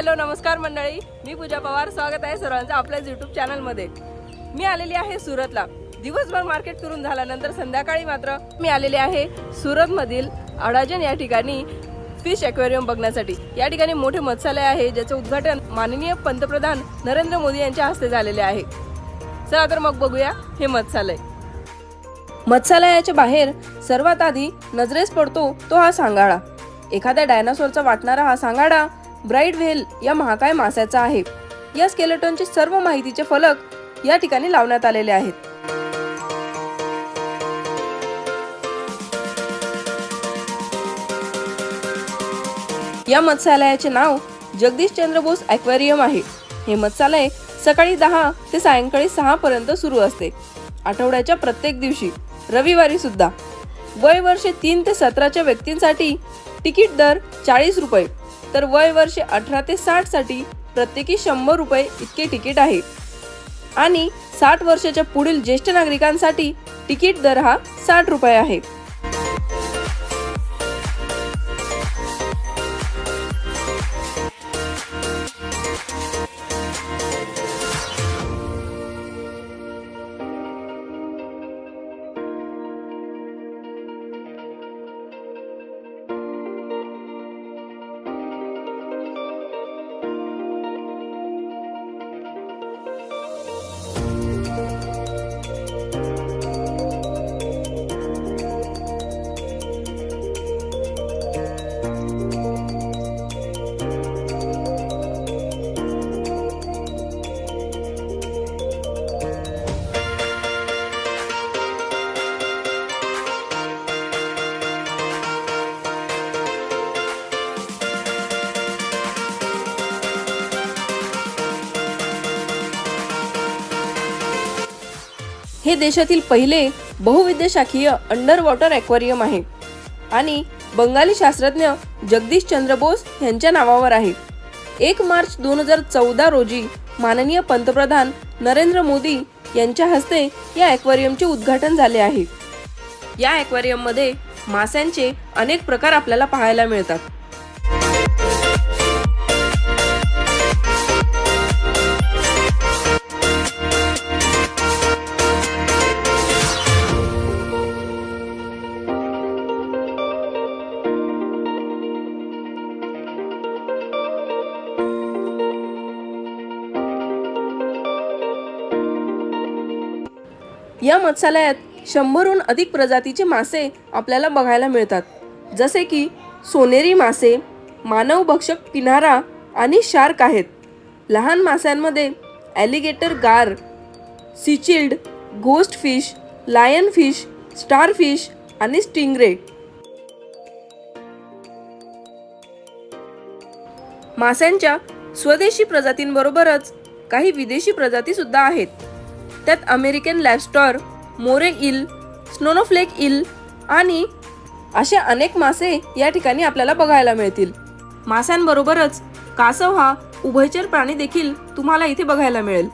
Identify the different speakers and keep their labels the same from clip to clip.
Speaker 1: Hello नमस्कार मंडळी. मी पूजा पवार. स्वागत आहे सर्वांचं आपल्याच यूट्यूब चॅनलमध्ये मी आलेली आहे सुरतला. दिवसभर मार्केट करून झाल्यानंतर संध्याकाळी मात्र मी आलेले आहे सुरतमधील अडाजन या ठिकाणी फिश ॲक्वेरियम बघण्यासाठी. या ठिकाणी मोठे मत्स्यालय आहे ज्याचं उद्घाटन माननीय पंतप्रधान नरेंद्र मोदी यांच्या हस्ते झालेले आहे. चला तर मग बघूया हे मत्स्यालय. मत्स्यालयाच्या बाहेर सर्वात आधी नजरेस पडतो तो हा सांगाडा एखाद्या डायनासोरचा वाटणारा हा सांगाडा ब्राईट व्हेल या महाकाय मासाचा आहे. या स्केलेटॉनचे सर्व माहितीचे फलक या ठिकाणी लावण्यात आलेले आहेत. या मत्स्यालयाचे नाव जगदीश चंद्र बोस ॲक्वेरियम आहे. हे मत्स्यालय सकाळी दहा ते सायंकाळी सहा पर्यंत सुरू असते. आठवड्याच्या प्रत्येक दिवशी रविवारी सुद्धा. वय वर्षे तीन ते सतराच्या व्यक्तींसाठी तिकीट दर चाळीस रुपये. तर वय वर्षे अठरा ते साठसाठी प्रत्येकी शंभर रुपये इतके तिकीट आहे आणि साठ वर्षाच्या पुढील ज्येष्ठ नागरिकांसाठी तिकीट दर हा साठ रुपये आहे. हे देशातील पहिले बहुविद्य शाखीय अंडर वॉटर ॲक्वेरियम आहे. आणि बंगाली शास्त्रज्ञ जगदीश चंद्र बोस यांच्या नावावर आहे. एक मार्च दोन हजार चौदा रोजी माननीय पंतप्रधान नरेंद्र मोदी यांच्या हस्ते या ॲक्वेरियमचे उद्घाटन झाले आहे. या ॲक्वेरियममध्ये माशांचे अनेक प्रकार आपल्याला पाहायला मिळतात. या मत्स्यालयात शंभरहून अधिक प्रजातीचे मासे आपल्याला बघायला मिळतात. जसे की सोनेरी मासे मानवभक्षक किनारा आणि शार्क आहेत. लहान माशांमध्ये alligator gar cichlid ghost fish lion fish star fish आणि स्टिंगरे माशांच्या स्वदेशी प्रजातींबरोबरच काही विदेशी प्रजातीसुद्धा आहेत. त्यात अमेरिकन लॅबस्टॉर मोरे इल स्नोनोफ्लेक इल आणि असे अनेक मासे या ठिकाणी आपल्याला बघायला मिळतील. माशांबरोबरच कासव हा उभयचर प्राणी देखील तुम्हाला इथे बघायला मिळेल.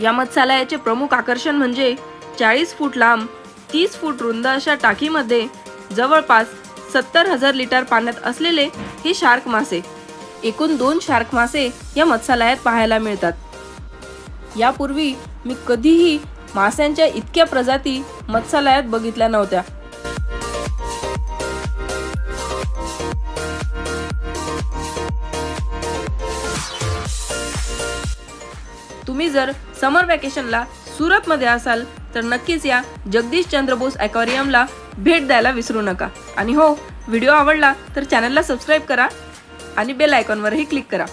Speaker 1: या मत्स्यालयाचे प्रमुख आकर्षण म्हणजे चाळीस फूट लांब तीस फूट रुंद अशा टाकीमध्ये जवळपास सत्तर हजार लिटर पाण्यात असलेले हे शार्क मासे. एकूण दोन शार्क मासे या मत्स्यालयात पाहायला मिळतात. यापूर्वी मी कधीही माशांच्या इतक्या प्रजाती मत्स्यालयात बघितल्या नव्हत्या. तुम्ही जर समर व्हॅकेशनला सुरतमध्ये असाल तर नक्कीच या जगदीश चंद्र बोस ॲक्वेरियमला भेट द्यायला विसरू नका. आणि हो व्हिडिओ आवडला तर चॅनलला सबस्क्राईब करा. आणि बेल आयकॉनवरही क्लिक करा.